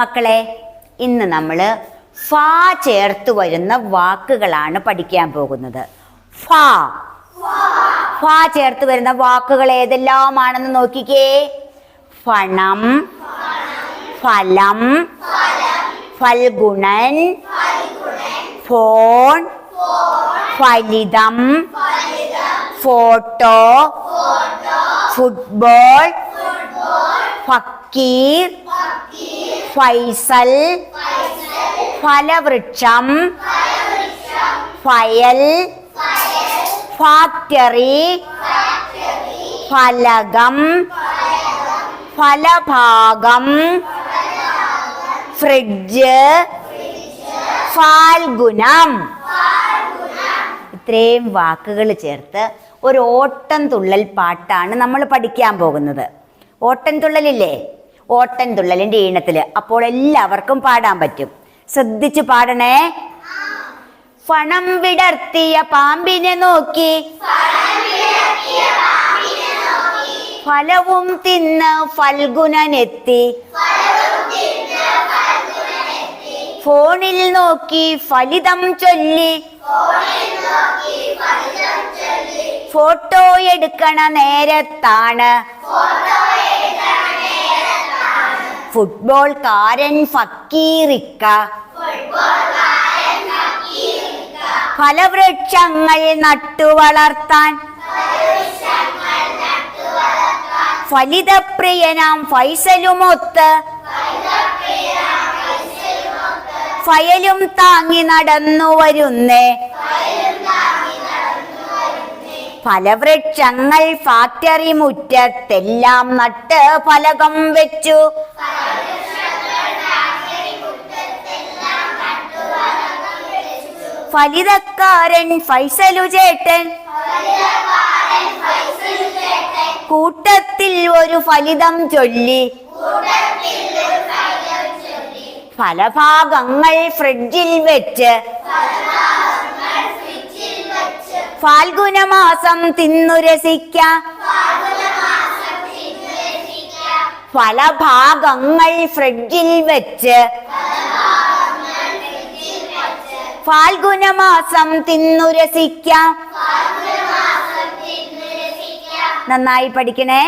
മക്കളെ ഇന്ന് നമ്മൾ ഫ ചേർത്ത് വരുന്ന വാക്കുകളാണ് പഠിക്കാൻ പോകുന്നത്. ഫ. ഫ ചേർത്ത് വരുന്ന വാക്കുകൾ ഏതെല്ലാമാണെന്ന് നോക്കിക്കേ. ഫണം ഫലം ഫൽഗുണൻ ഫോൺ ഫലിതം ഫോട്ടോ ഫുട്ബോൾ ഫക്കീർ ഫൈസൽ ഫലവൃക്ഷം ഫയൽ ഫാക്ടറി ഫലകം ഫലഭാഗം ഫ്രിഡ്ജ് ഫാൽഗുണം ഇത്രയും വാക്കുകൾ ചേർത്ത് ഒരു ഓട്ടം തുള്ളൽ പാട്ടാണ് നമ്മൾ പഠിക്കാൻ പോകുന്നത്. ഓട്ടൻ തുള്ളലില്ലേ? ഓട്ടൻ തുള്ളലിന്റെ ഈണത്തിൽ. അപ്പോൾ എല്ലാവർക്കും പാടാൻ പറ്റും. ശ്രദ്ധിച്ചു പാടണേ. ഫണം വിടർത്തിയ പാമ്പിനെ നോക്കി. ഫലവും തിന്ന് ഫൽഗുനനെത്തി ഫോണിൽ നോക്കി ഫലിതം ചൊല്ലി. ഫോട്ടോ എടുക്കണ നേരത്താണ്. ഫുട്ബോൾ കാരൻ ഫക്കീറിക്ക. ഫലവൃക്ഷങ്ങൾ നട്ടുവളർത്താൻ. ഫലിതപ്രിയനാം ഫൈസലുമൊത്ത്. ഫയലും താങ്ങി നടന്നു വരുന്നേ ഫലവൃക്ഷങ്ങൾ ഫാക്ടറി മുറ്റത്തെല്ലാം നട്ട് ഫലകം വെച്ചു. ഫലിതക്കാരൻ ഫൈസലു ചേട്ടൻ. കൂട്ടത്തിൽ ഒരു ഫലിതം ചൊല്ലി. ഫലഭാഗങ്ങൾ ഫ്രിഡ്ജിൽ വെച്ച്. ഫാൽഗുന മാസം തിന്നു രസിക്കാം ഫലഭാഗങ്ങൾ ഫ്രിഡ്ജിൽ വെച്ച്. ഫാൽഗുന മാസം തിന്നു രസിക്ക നന്നായി പഠിക്കണേ.